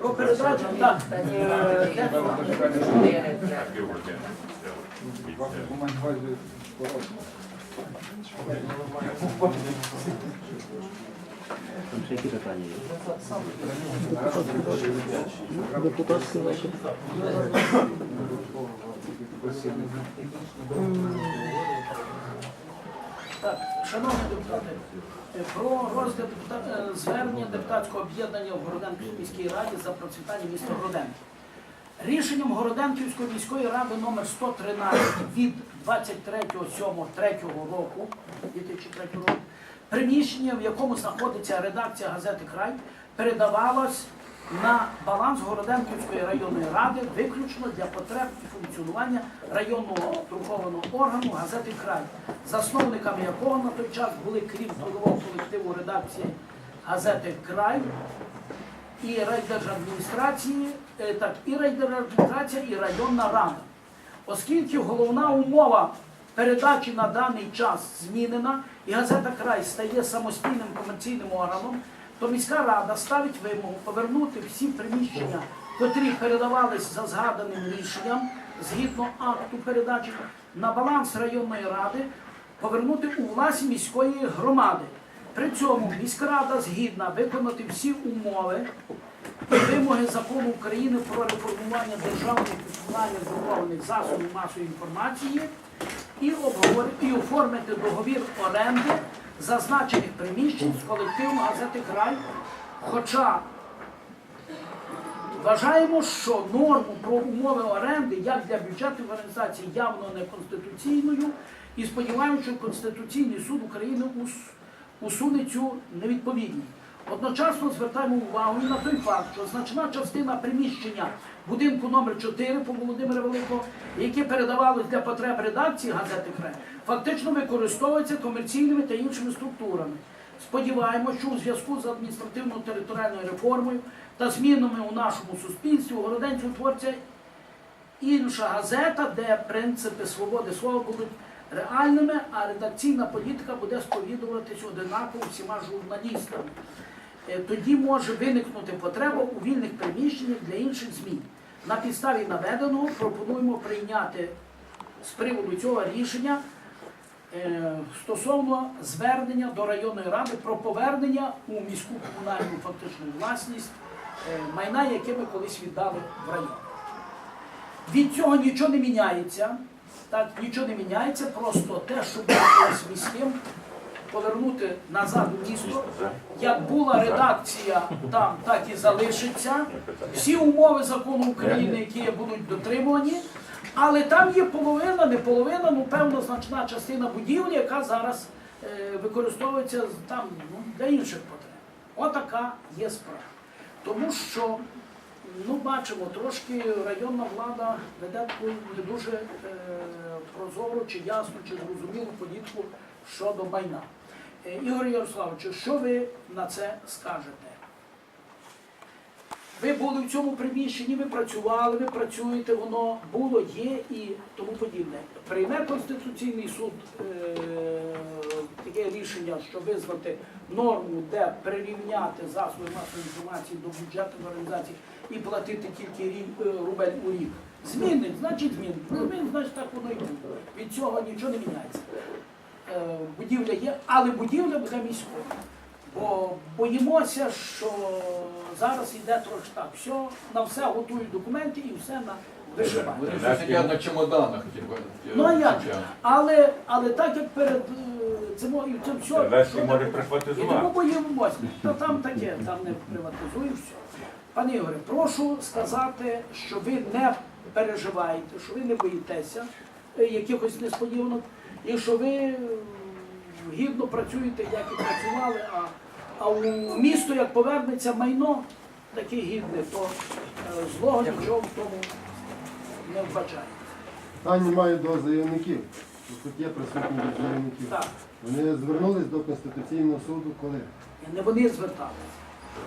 Про передачу, так. е, Там ще які питання є? Депутатський запит. Так, шановні депутати, е, про розгляд депута- е, звернення депутатського об'єднання в Городенківській міській раді за процвітання міста Городенки. Рішенням Городенківської міської ради номер 113 від 23.07.3 року, 2003 року, приміщення, в якому знаходиться редакція газети Край, передавалось на баланс Городенківської районної ради виключно для потреб і функціонування районного друкованого органу газети Край, засновниками якого на той час були крім трудового колективу редакції газети Край і райдержадміністрації, е, так, і райдержадміністрація, і районна рада. Оскільки головна умова передачі на даний час змінена, і газета Край стає самостійним комерційним органом, то міська рада ставить вимогу повернути всі приміщення, котрі передавались за згаданим рішенням згідно акту передачі на баланс районної ради, повернути у власність міської громади. При цьому міська рада згідна виконати всі умови і вимоги закону України про реформування державних функціональних друкованих засобів масової інформації і, і оформити договір оренди зазначених приміщень з колективом газети Край. Хоча Вважаємо, що норму про умови оренди як для бюджетних організацій явно неконституційною і сподіваємося, що Конституційний суд України усуне цю невідповідність. Одночасно звертаємо увагу на той факт, що значна частина приміщення будинку номер 4 по Володимира Великого, яке передавалось для потреб редакції газети «Край», фактично використовується комерційними та іншими структурами. Сподіваємося, що у зв'язку з адміністративно-територіальною реформою та змінами у нашому суспільстві у Городенці утвориться інша газета, де принципи свободи слова будуть реальними, а редакційна політика буде сповідуватись одинаково всіма журналістами. Е, Тоді може виникнути потреба у вільних приміщеннях для інших ЗМІ. На підставі наведеного пропонуємо прийняти з приводу цього рішення е, стосовно звернення до районної ради про повернення у міську комунальну фактичну власність е, майна, яке ми колись віддали в район. Від цього нічого не міняється. Так, нічого не міняється, просто те, що було колись міським, повернути назад місто. Як була редакція там, так і залишиться. Всі умови закону України, які будуть дотримані. Але там є половина, не половина, ну певно значна частина будівлі, яка зараз е, використовується там ну, для інших потреб. Отака є справа. Тому що, ну бачимо, трошки районна влада веде не дуже е, прозору чи ясну, чи зрозумілу політику щодо майна. Е, Ігор Ярославович, що ви на це скажете? Ви були в цьому приміщенні, ви працювали, ви працюєте, воно було, є і тому подібне. Прийме Конституційний суд е, таке рішення, що визвати норму, де прирівняти засоби масової інформації до бюджетних організацій і платити тільки е, рубель у рік. Змінить, значить змінить. Змінить, значить так воно і буде. Від цього нічого не міняється. Е, будівля є, але будівля буде міською. Бо боїмося, що зараз йде трошки так, все, на все готують документи і все на вишивання. Вони на чемоданах. типу, Ну а як? Але, але так як перед е, цим і цим все. Що може. І тому боїмося. То там таке, там не приватизує все. Пане Ігоре, прошу сказати, що ви не переживаєте, що ви не боїтеся е, якихось несподіванок, і що ви гідно працюєте, як і працювали, а, а у місто, як повернеться майно таке гідне, то е, злого нічого в тому не вбачає. Питання маю до заявників. Тут є присутні від заявників. Так. Вони звернулись до Конституційного суду коли? Не вони зверталися.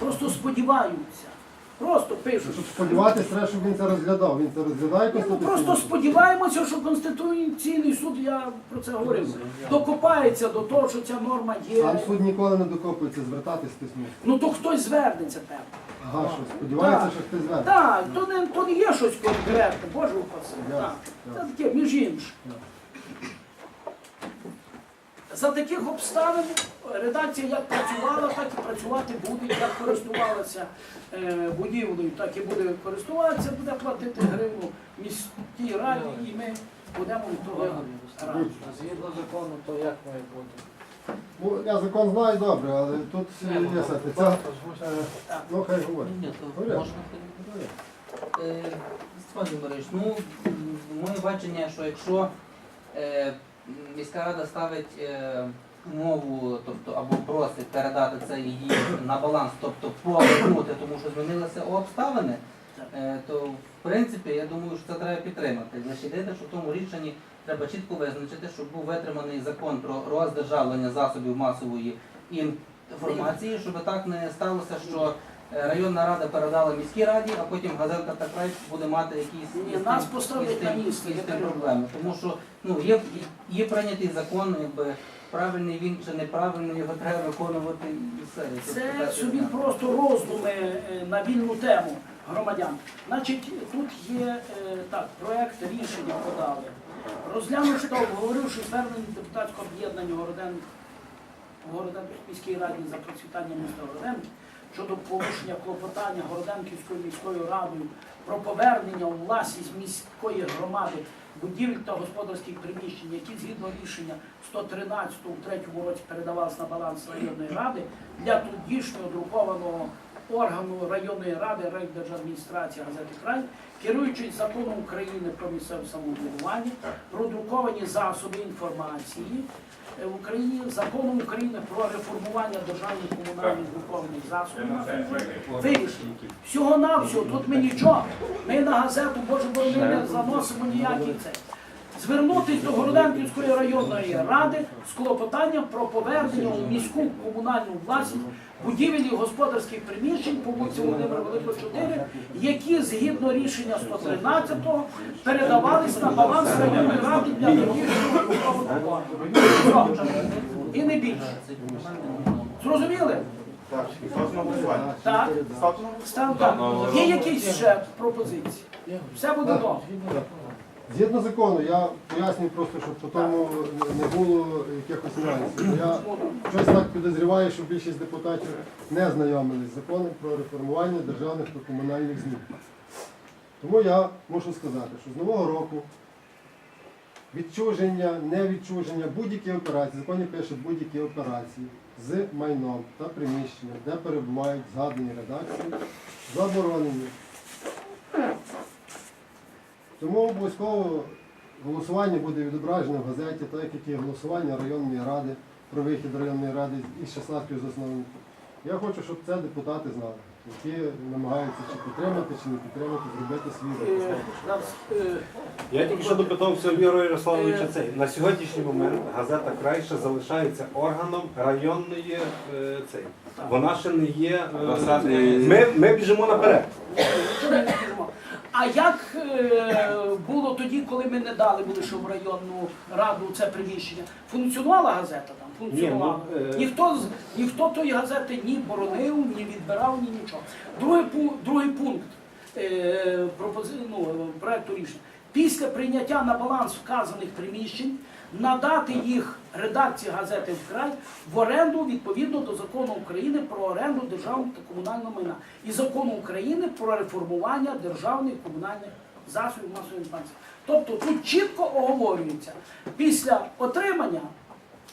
Просто сподіваються. Просто пишуть. Сподіватися, треба, щоб він це розглядав. Він це розглядає Ну, Конституційний просто суд? сподіваємося, що Конституційний суд, я про це говорив, докопається до того, що ця норма є. Сам суд ніколи не докопується, звертатись письмо. Ну то хтось звернеться, певно. Ага, що сподівається, Так. що хтось зверне. Так, то не, то не є щось конкретне, Боже упаси. Ясно, Так. Це таке, між іншим. За таких обставин редакція як працювала, так і працювати буде, як користувалася е, будівлею, так і буде користуватися, буде платити гривну міській раді, і ми будемо від того раді. Згідно закону, то як має бути? Ну, я закон знаю добре, але тут є. Це, е, ну, хай говорить. Ні, то можна Е, Степан ну моє бачення, що якщо е, міська рада ставить умову, тобто або просить передати це її на баланс, тобто повернути, тому що змінилися обставини, е, то в принципі я думаю, що це треба підтримати. Значить, єдине, що в тому рішенні треба чітко визначити, щоб був витриманий закон про роздержавлення засобів масової інформації, щоб так не сталося, що районна рада передала міській раді, а потім газета та край буде мати якісь із нас тим- поставлять із тим- місце, із я тим кажу. проблеми. Тому що ну є, є прийнятий закон, якби правильний він чи неправильний, його треба виконувати і все. Тут Це питання собі немає. просто роздуми е, на вільну тему громадян. Значить, тут є е, так, проект рішення подали. Розглянувши та обговоривши звернення депутатського об'єднання Городен Городенської міській раді за процвітання міста Городенки щодо порушення клопотання Городенківською міською радою про повернення у власність міської громади будівель та господарських приміщень, які згідно рішення 113 у третьому році передавалися на баланс районної ради для тодішнього друкованого органу районної ради райдержадміністрації газети край, керуючись законом України про місцеве самоврядування, про друковані засоби інформації в Україні, законом України про реформування державних комунальних духовних засобів. Вирішили. Всього навсього тут ми нічого. Ми на газету, Боже борони, не заносимо ніякий це. Звернутися до Городенківської районної ради з клопотанням про повернення у міську комунальну власність будівель і господарських приміщень по вулиці Володимира Великого 4, які згідно рішення 113-го передавались на баланс районної ради для тодішнього. І не більше. Зрозуміли? Так. Став так. Є якісь ще пропозиції? Все буде добре. Згідно закону, я пояснюю просто, щоб по тому не було якихось нюансів. Я щось так підозріваю, що більшість депутатів не знайомились з законом про реформування державних та комунальних змін. Тому я мушу сказати, що з нового року відчуження, невідчуження, будь-які операції, законі пише будь-які операції з майном та приміщенням, де перебувають згадані редакції, заборонені. Тому обов'язково голосування буде відображено в газеті, так як і голосування районної ради про вихід районної ради із 16 засновників. Я хочу, щоб це депутати знали, які намагаються чи підтримати, чи не підтримати, зробити свій Е, захист. е, Я тільки що допитався Віру Ярославовича Е. цей. На сьогоднішній момент газета Крайша залишається органом районної е, цей. Вона ще не є. е, Ми, ми біжимо наперед. Що ми не кажемо? А як е, було тоді, коли ми не дали були, в районну раду це приміщення? Функціонувала газета там? Функціонувала. Ні, ну, е, ніхто, ніхто тої газети ні боронив, ні відбирав, ні нічого. Другий, другий пункт е, пропози, ну, проекту рішення. Після прийняття на баланс вказаних приміщень надати їх редакції газети «Вкрай» в оренду відповідно до закону України про оренду державного та комунального майна і закону України про реформування державних і комунальних засобів масової інформації. Тобто тут чітко оговорюється після отримання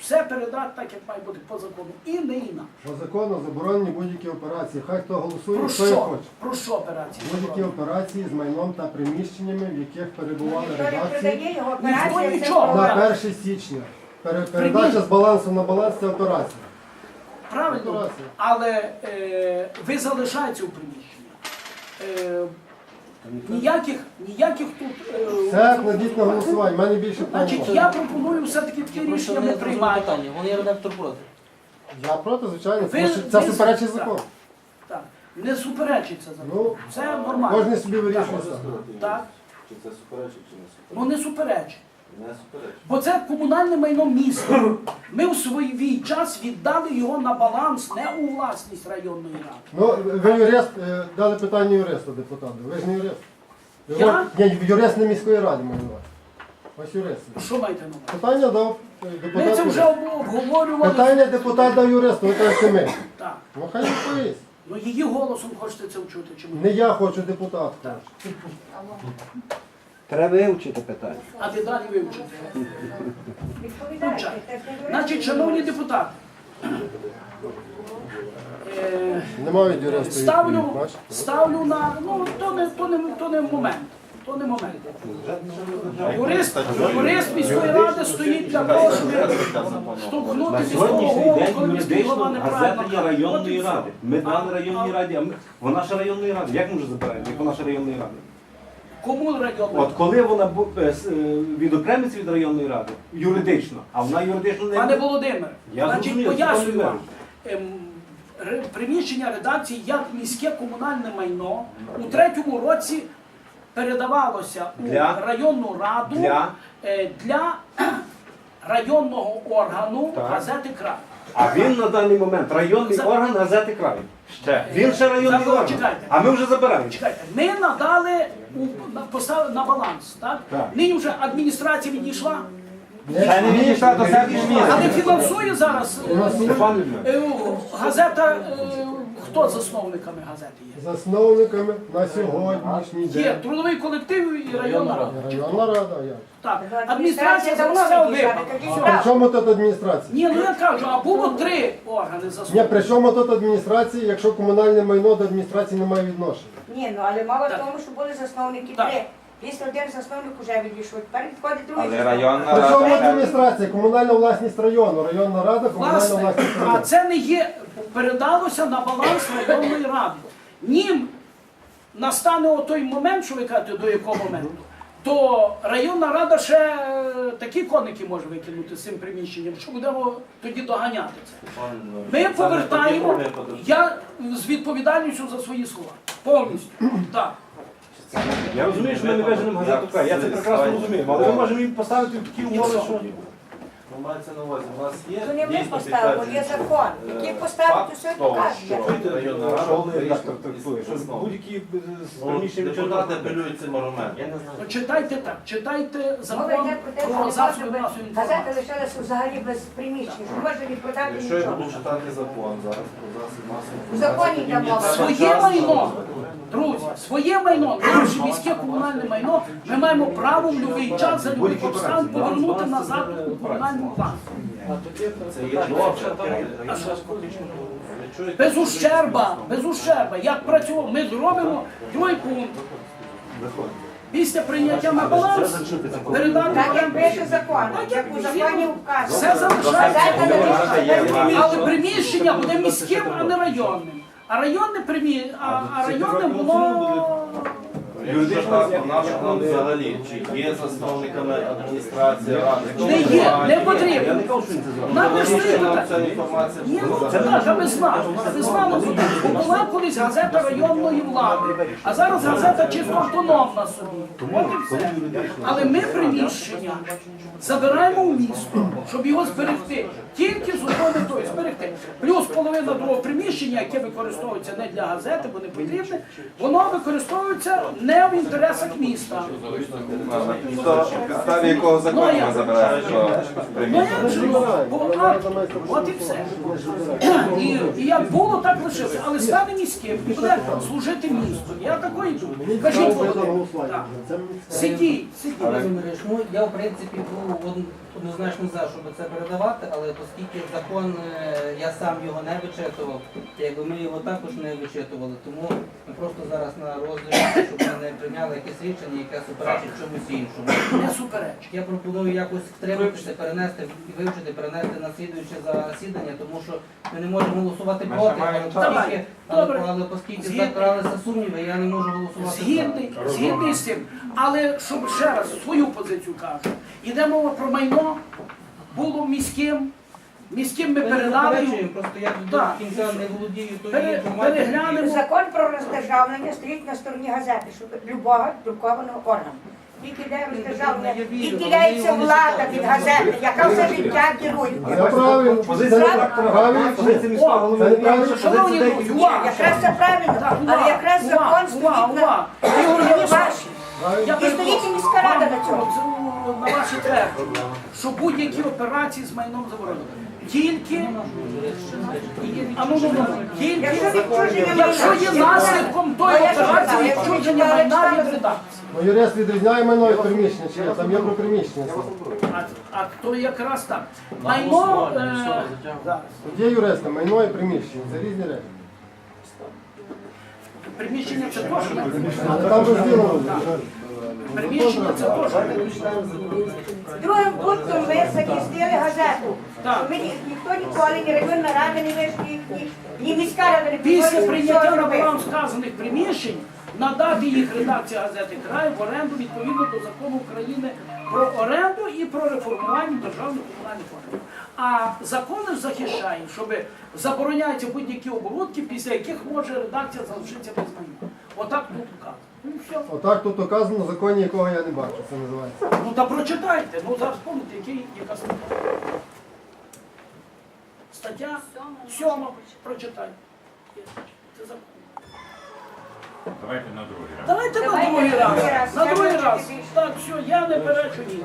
все передати так, як має бути по закону, і не інакше. По закону заборонені будь-які операції. Хай хто голосує, Про хто як що? хоче. Про що операції? Будь-які операції з майном та приміщеннями, в яких перебували редакції його операція, це нічого. на 1 січня. Пере- Передача з балансу на баланс це операція. Правильно, Операція. але е, ви залишаєтеся у приміщенні. Е, ніяких, ніяких тут. е, Це кладіть на голосування. в мене більше Значить, того. я пропоную все-таки такі просто рішення не ми зрозумів питання. Вони редактор проти. Я проти, звичайно, Ви- що це ви- суперечить так. закону. Так. Не суперечиться за Ну, Це нормально. Кожен собі вирішує сам. Так, Чи це суперечить, чи не суперечить? ну не суперечить. Бо це комунальне майно міста. Ми в свій час віддали його на баланс, не у власність районної ради. Ну, ви юрист, е, дали питання юристу депутату. Ви ж не юрист. Ви Я? Ні, юрист не міської ради маю на увазі. Ось юрист. Що маєте на увазі? Питання дав е, Ми це вже юрист. обговорювали. Питання депутат дав юристу, ви кажете ми. Так. Ну хай відповість. Ну її голосом хочете це вчути чи ми? Не я хочу депутат. Так. Треба вивчити питання. А ти далі вивчите. Значить, шановні депутати, е, Нема ставлю, ставлю на, ну, то не, то не, то не момент. То не момент. Юрист, юрист міської ради стоїть для того, щоб штовхнути міського голову, коли міський голова неправильно газета є районної ради. Ми дали районній раді, а ми вона ж районної ради. Як ми вже забираємо, як вона ж районної ради? Кому районна? От коли вона бу- е, с- е, відокремиться від районної ради, юридично, а вона юридично не Пане Володимире, Я значить, зрозумів, пояснюю вам. Ем, ре- Приміщення редакції як міське комунальне майно у третьому році передавалося у районну раду Для? е, для районного органу Так. газети край. А він на даний момент районний орган газети край. Ще. Він ще районний За- орган. чекайте. А ми вже забираємо. Чекайте, ми надали у на поставили на баланс, так? Так. Нині вже адміністрація відійшла, Та не відійшла до серпня але фінансує зараз е, Степан е, газета. е, Хто засновниками газети є? Засновниками на сьогоднішній Є день. трудовий колектив і районна рада. Районна рада, як? Так, Адміністрація давно за все сюди. При чому тут адміністрація? Ні, ну я кажу, а було три органи Ні, засновників. при чому тут адміністрація, якщо комунальне майно до адміністрації не має відношення? Ні, ну але мова в тому, що були засновники Так. три. Після один засновник вже відійшов. Тепер відходить другий. Але районна адміністрація? Комунальна власність району, районна рада, комунальна Власне, власність а району. це не є, передалося на баланс районної ради. Нім настане той момент, що ви кажете, до якого моменту, то районна рада ще е, такі коники може викинути з цим приміщенням, що будемо тоді доганяти це. Ми повертаємо, я з відповідальністю за свої слова. Повністю. Так. Я розумію, що ми не виженемо газету край. Я це прекрасно розумію. Але ми можемо їм поставити в такі умови, що. Ну, мається на увазі, у нас є То не ми дійсно поставимо, є закон. е, Який поставить, факт то все того, що Чуєте, районна що рада головний вирішила редактор трактує, що основу. будь-які е, з Ну, приміщення Депутати апелюють цим аргументом. Ну, читайте так, читайте Мова закон йде про те, що про не засоби масової газета інформації. лишилася взагалі без приміщень. Не може не продати Якщо я нічого. буду читати закон зараз про засіб масової В законі інформації, там мені мова. треба Своє час, майно, своє майно, наше міське комунальне майно, ми маємо право в будь-який час за будь-яких обставин повернути назад у комунальну власність. Без ущерба, без ущерба. Як працював, ми зробимо другий пункт. Після прийняття на баланс передати Так як пише закон, Так, як у законі вказано. Все залишається. Але приміщення буде міським, а не районним. А районне примі... а, а районне було. Якщо так, то нащо нам взагалі? Чи є засновниками адміністрація ради? Не є, не Я потрібно. не кажу, що це. Нам не питання. ця інформація? Ні, ну так, аби знали, аби знали, бо була колись газета районної влади, а зараз газета чисто автономна собі. От і все. Але ми приміщення забираємо в місто, щоб його зберегти. Тільки з одної метою зберегти. Плюс половина другого приміщення, яке використовується не для газети, бо не потрібне, воно використовується не в інтересах міста. То підставі якого закону Ну, я- ми забираємо що Ну як же, ну, бо акт, от і все. І, і як було, так лишилося. Але стане міським і буде служити місту. Я такої думаю. Кажіть, Володимир. Так. Сидіть, сидіть. Ну я в принципі був однозначно за, щоб це передавати, але оскільки закон е, я сам його не вичитував, якби ми його також не вичитували, тому ми просто зараз на розгляді, щоб ми не прийняли якесь рішення, яке суперечить чомусь іншому. Не супереч. Я пропоную якось втриматися, перенести вивчити, перенести на слідуюче засідання, тому що ми не можемо голосувати Ми проти, маємо але час. оскільки, але, Добре. але оскільки Згідний. закралися сумніви, я не можу голосувати. за. Згідний, згідний з цим. Але щоб ще раз свою позицію кажу, іде мова про майно, було міським, Міським ми Ми не передали. заперечуємо, просто я до Так. кінця не володію тою Пере- інформацією. переглянемо. Закон про роздержавлення стоїть на стороні газети, щоб любого друкованого органу. Тільки де відділяється влада від газети, яка все життя керує. Правильно. Шановні друзі, Ні, якраз це правильно, але якраз закон стоїть на ваші. І стоїть і міська рада на цьому. На ваші твердження, що будь-які операції з майном заборонені. Тільки, а ну, ну, ну, тільки, Якщо є наслідком тої операції якщо відчуження майна від редакції. Ну, юрист відрізняє майно і приміщення, чи? Там є про приміщення. А, а то якраз так. Майно, е. Тут є юристи, майно і приміщення. Це різні речі. приміщення це теж. Але там розділено. Приміщення це теж. Другим пунктом ми захистили газету. Ми ні- ніхто ніколи, ні районна рада не вийшли, ні, ні, ні міська рада не Після прийняття нічого баланс вказаних приміщень надати їх редакції газети край в оренду відповідно до закону України про оренду і про реформування державних комунальних органів. А закон ж захищає, щоб забороняються будь-які оборудки, після яких може редакція залишитися без майна. Отак тут вказано. Ну все. Отак тут указано, в законі якого я не бачу. Це називається. Ну та прочитайте. Ну зараз помните, який яка стаття. Стаття сьома. Прочитайте. Це закон. Давайте на другий раз. Давайте на Давайте другий на другий раз. раз. На другий раз. Так, все, я не перечу ні.